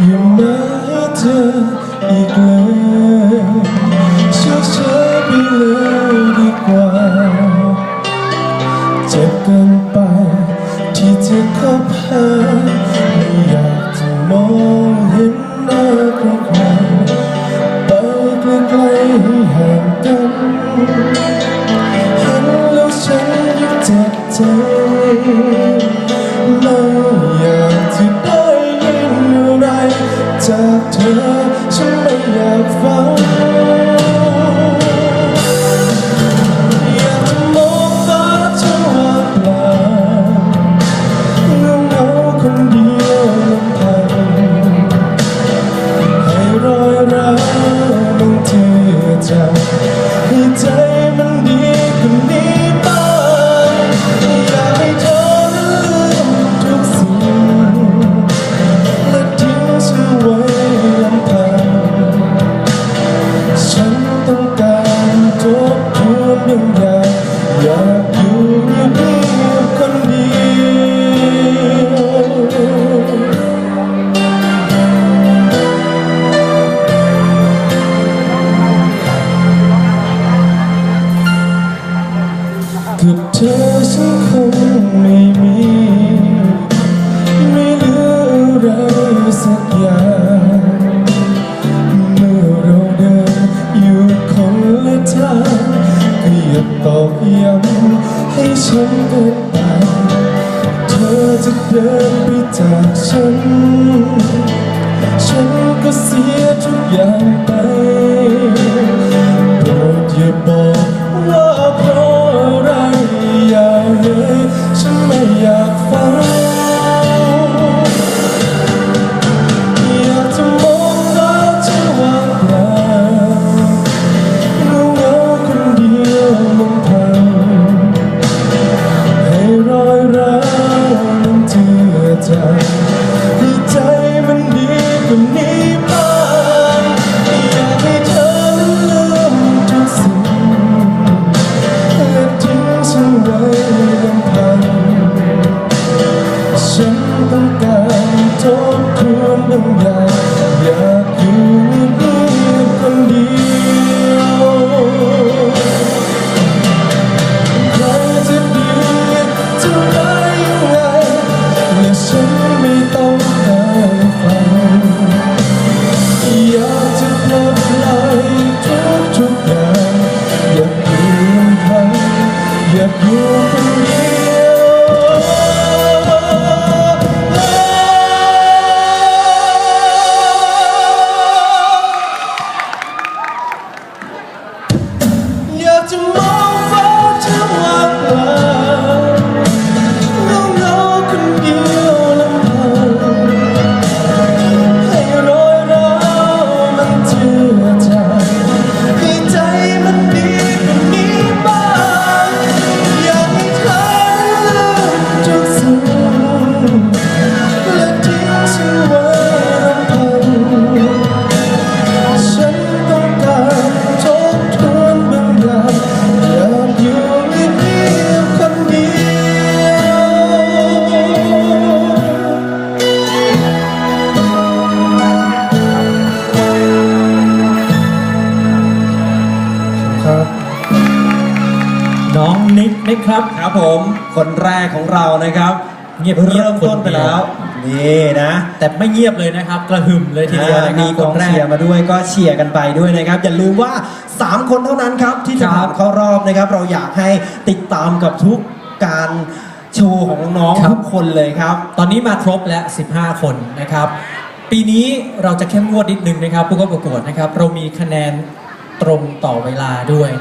ออีกเลยเชื่อเชื่อไปเลยดีกว่า เจ็บเกินไปที่จะคบหาไม่อยากจะมองเห็นหน้าใครไปไกลๆให้ห่างกันเห็นแล้วฉันยิ่งเจ็บใจ ให้รอยร้าวมันเจื ละทางก็อย่าตอกย้ำให้ฉันเดินไปเธอจะเดินไปจากฉัน ฉันก็เสียทุกอย่างไปโปรดอย่าบอก อจาให้ใจมันดีกว่านี้บ้างอยากให้เธอลืมทุกสิ่งและทิ้งฉันไว้ลำพังฉันต้องการทบทวนบางอย่างอยากอยู่เงียบๆคนเดียว อยา นิกนะครับครับผมคนแรกของเรานะครับเงียบเริ่มต้นไปแล้วนี่นะ แต่ไม่เงียบเลยนะครับ กระหึ่มเลยทีเดียวนะคอ่ารับมีกองคนแรเชียร์มาด้วยก็เชียร์กันไปด้วยนะครับ อย่าลืมว่า 3 คนเท่านั้นครับ ที่จะครับผ่านเข้ารอบนะครับ เราอยากให้ติดตามกับทุกการโชว์ของน้องครับทุกคนเลยครับ ตอนนี้มาครบแล้ว 15 คนนะครับ ปีนี้เราจะเข้มงวดนิดนึงนะครับผู้เข้าประกวดนะครับ เรามีคะแนนตรงต่อเวลาด้วยนะ